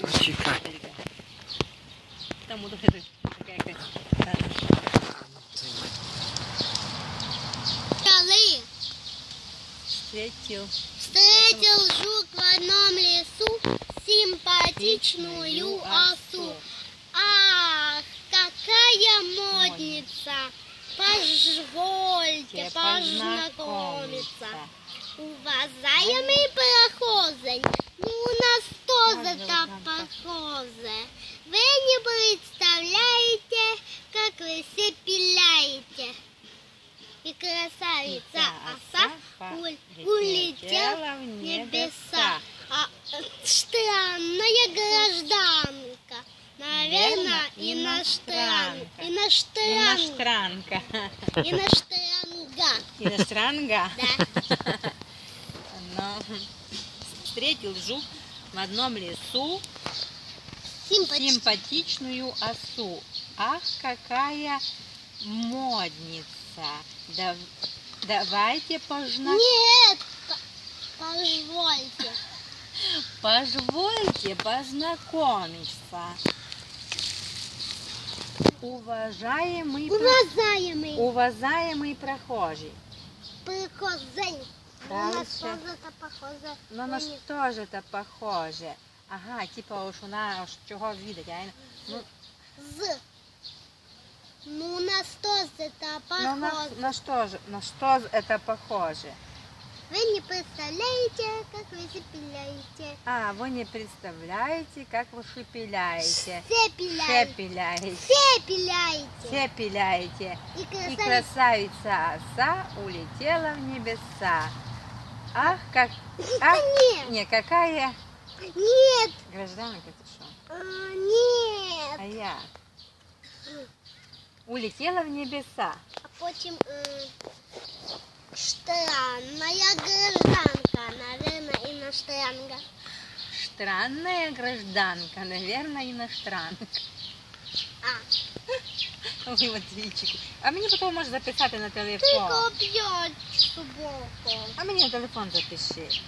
Почекай. Там встретил. встретил жук в одном лесу симпатичную осу. Ах, какая модница! Позвольте познакомиться. Уважаемые прохожие, ну на что же так похоже? Вы не представляете, как вы все пиляете. И красавица оса улетела в небеса. А э, странная гражданка. Наверное, иностранка. Иностранка. Иностранка. Иностранга. Иностранга. Да. Но встретил жук в одном лесу Симпатичная. симпатичную осу. Ах, какая модница. Да- давайте познакомимся. Нет, по- позвольте. Позвольте познакомиться. Уважаемый, про- Уважаемый уважаемый прохожий. прихожень. У нас Дальше. тоже это похоже. Ну на що ж це похоже? Ага, типа уж вона чого відать, а? Ну, З. Ну, на что же это ну на, похоже? на що ж, на що ж це похоже? Вы не представляете, как вы запиляете. А, вы не представляете, как вы шепеляете. Шепеляете. Все пиляете. Все пиляете. И И красавица. красавица оса улетела в небеса. Ах, как... Ах, Нет, не, какая нет, гражданка ты что? а, нет. А я? Улетела в небеса. А потім е, странная гражданка, наверное, иностранка. Странная гражданка, наверное, иностранка. А, Ой, вот вічик. А мені потім можеш записати на ти телефон. коп'ять собаку. А мені на телефон запиши.